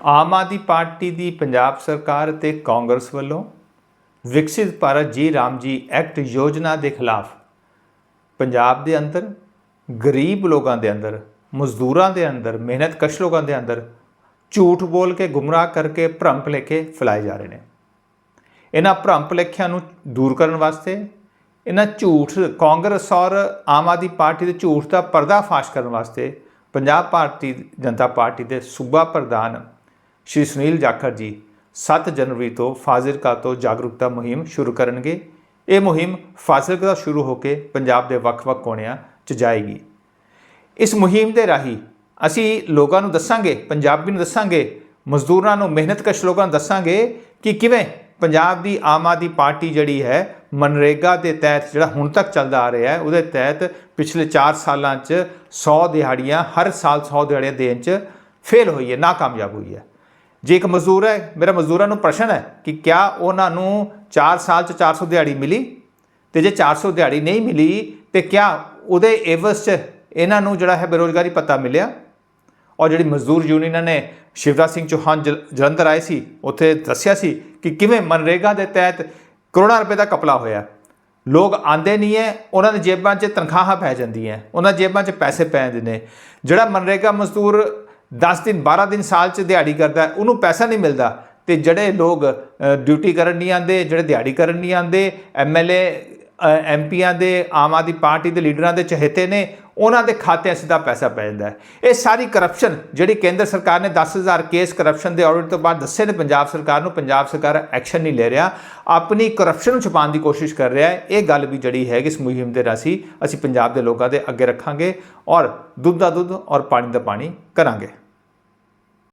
Aam Aadmi party ਦੀ ਪੰਜਾਬ ਸਰਕਾਰ ਅਤੇ ਕਾਂਗਰਸ ਵੱਲੋਂ ਵਿਕਸਿਤ ਭਾਰਤ ਜੀ ਰਾਮ ਜੀ ਐਕਟ ਯੋਜਨਾ ਦੇ ਖਿਲਾਫ ਪੰਜਾਬ ਦੇ ਅੰਦਰ, ਗਰੀਬ ਲੋਕਾਂ ਦੇ ਅੰਦਰ, ਮਜ਼ਦੂਰਾਂ ਦੇ ਅੰਦਰ, ਮਿਹਨਤਕਸ਼ ਲੋਕਾਂ ਦੇ ਅੰਦਰ ਝੂਠ ਬੋਲ ਕੇ, ਗੁੰਮਰਾਹ ਕਰਕੇ, ਭਰਮ ਭੁਲੇਖੇ ਫੈਲਾਏ ਜਾ ਰਹੇ ਨੇ। ਇਹਨਾਂ ਭਰਮ ਭੁਲੇਖਿਆਂ ਨੂੰ ਦੂਰ ਕਰਨ ਵਾਸਤੇ ਇਹਨਾਂ ਝੂਠ, ਕਾਂਗਰਸ ਔਰ ਆਮ ਆਦਮੀ ਪਾਰਟੀ ਦੇ ਝੂਠ ਦਾ ਪਰਦਾਫਾਸ਼ ਕਰਨ ਵਾਸਤੇ ਪੰਜਾਬ ਭਾਰਤੀ ਜਨਤਾ ਪਾਰਟੀ ਦੇ ਸੂਬਾ ਪ੍ਰਧਾਨ ਸ਼੍ਰੀ ਸੁਨੀਲ ਜਾਖੜ ਜੀ 7 ਜਨਵਰੀ ਤੋਂ ਫਾਜ਼ਿਲਕਾ ਤੋਂ ਜਾਗਰੂਕਤਾ ਮੁਹਿੰਮ ਸ਼ੁਰੂ ਕਰਨਗੇ। ਇਹ ਮੁਹਿੰਮ ਫਾਜ਼ਿਲਕਾ ਤੋਂ ਸ਼ੁਰੂ ਹੋ ਕੇ ਪੰਜਾਬ ਦੇ ਵੱਖ-ਵੱਖ ਕੋਣਿਆਂ 'ਚ ਜਾਏਗੀ। ਇਸ ਮੁਹਿੰਮ ਦੇ ਰਾਹੀਂ ਅਸੀਂ ਲੋਕਾਂ ਨੂੰ ਦੱਸਾਂਗੇ, ਪੰਜਾਬੀ ਨੂੰ ਦੱਸਾਂਗੇ, ਮਜ਼ਦੂਰਾਂ ਨੂੰ, ਮਿਹਨਤਕਸ਼ ਲੋਕਾਂ ਨੂੰ ਦੱਸਾਂਗੇ ਕਿ ਕਿਵੇਂ ਪੰਜਾਬ ਦੀ ਆਮ ਆਦਮੀ ਪਾਰਟੀ ਜਿਹੜੀ ਹੈ, ਮਨਰੇਗਾ ਦੇ ਤਹਿਤ ਜਿਹੜਾ ਹੁਣ ਤੱਕ ਚੱਲਦਾ ਆ ਰਿਹਾ ਹੈ, ਉਹਦੇ ਤਹਿਤ ਪਿਛਲੇ 4 ਸਾਲਾਂ 'ਚ 100 ਦਿਹਾੜੀਆਂ, ਹਰ ਸਾਲ 100 ਦਿਹਾੜੀਆਂ ਦੇਣ 'ਚ ਫੇਲ ਹੋਈ ਹੈ, ਨਾਕਾਮਯਾਬ ਹੋਈ ਹੈ। ਜੇ ਇੱਕ ਮਜ਼ਦੂਰ ਹੈ, ਮੇਰਾ ਮਜ਼ਦੂਰਾਂ ਨੂੰ ਪ੍ਰਸ਼ਨ ਹੈ ਕਿ ਕਿਆ ਉਹਨਾਂ ਨੂੰ 4 ਸਾਲ 'ਚ 400 ਦਿਹਾੜੀ ਮਿਲੀ? ਤੇ ਜੇ 400 ਦਿਹਾੜੀ ਨਹੀਂ ਮਿਲੀ, ਤੇ ਕਿਆ ਉਹਦੇ ਏਵਸ 'ਚ ਇਹਨਾਂ ਨੂੰ ਜਿਹੜਾ ਹੈ ਬੇਰੋਜ਼ਗਾਰੀ ਪਤਾ ਮਿਲਿਆ? ਔਰ ਜਿਹੜੀ ਮਜ਼ਦੂਰ ਯੂਨੀਅਨਾਂ ਨੇ ਸ਼ਿਵਰਾਜ ਸਿੰਘ ਚੌਹਾਨ ਜਲ- ਜਲੰਧਰ ਆਏ ਸੀ, ਉੱਥੇ ਦੱਸਿਆ ਸੀ ਕਿ ਕਿਵੇਂ ਮਨਰੇਗਾ ਦੇ ਤਹਿਤ ਕਰੋੜਾਂ ਰੁਪਏ ਦਾ ਕਪਲਾ ਹੋਇਆ। ਲੋਕ ਆਂਦੇ ਨਹੀਂ ਹੈ, ਉਹਨਾਂ ਦੇ ਜੇਬਾਂ 'ਚ ਤਨਖਾਹਾਂ ਪੈ ਜਾਂਦੀਆਂ ਉਹਨਾਂ ਜੇਬਾਂ 'ਚ ਪੈਸੇ ਪੈ ਜਾਂਦੇ ਨੇ। ਜਿਹੜਾ ਮਨਰੇਗਾ ਮਜ਼ਦੂਰ 10 ਦਿਨ 12 ਦਿਨ ਸਾਲ 'ਚ ਦਿਹਾੜੀ ਕਰਦਾ, ਉਹਨੂੰ ਪੈਸਾ ਨਹੀਂ ਮਿਲਦਾ। ਤੇ ਜਿਹੜੇ ਲੋਕ ਡਿਊਟੀ ਕਰਨ ਨਹੀਂ ਆਉਂਦੇ, ਜਿਹੜੇ ਦਿਹਾੜੀ ਕਰਨ ਨਹੀਂ ਆਉਂਦੇ ਐਮਐਲਏ ਐਮਪੀਆਂ ਦੇ, ਆਮ ਆਦਮੀ ਪਾਰਟੀ ਦੇ ਲੀਡਰਾਂ ਦੇ ਚਹੇਤੇ ਨੇ, ਉਹਨਾਂ ਦੇ ਖਾਤਿਆਂ ਸਿੱਧਾ ਪੈਸਾ ਪੈ ਜਾਂਦਾ ਇਹ ਸਾਰੀ ਕਰਪਸ਼ਨ ਜਿਹੜੀ ਕੇਂਦਰ ਸਰਕਾਰ ਨੇ 10000 ਕੇਸ ਕਰਪਸ਼ਨ ਦੇ ਆਡਿਟ ਤੋਂ ਬਾਅਦ ਦੱਸੇ ਨੇ ਪੰਜਾਬ ਸਰਕਾਰ ਨੂੰ, ਪੰਜਾਬ ਸਰਕਾਰ ਐਕਸ਼ਨ ਨਹੀਂ ਲੈ ਰਿਹਾ। ਆਪਣੀ ਕਰਪਸ਼ਨ ਨੂੰ ਛੁਪਾਉਣ ਦੀ ਕੋਸ਼ਿਸ਼ ਕਰ ਰਿਹਾ ਹੈ। ਇਹ ਗੱਲ ਵੀ ਜਿਹੜੀ ਹੈ ਇਸ ਮੁਹਿੰਮ ਦੇ ਰਾਸੀ ਅਸੀਂ ਪੰਜਾਬ ਦੇ ਲੋਕਾਂ ਦੇ ਅੱਗੇ ਰੱਖਾਂਗੇ ਔਰ ਦੁੱਧ ਦਾ ਦੁੱਧ ਔਰ ਪਾਣੀ ਦਾ ਪਾਣੀ ਕਰਾਂਗੇ।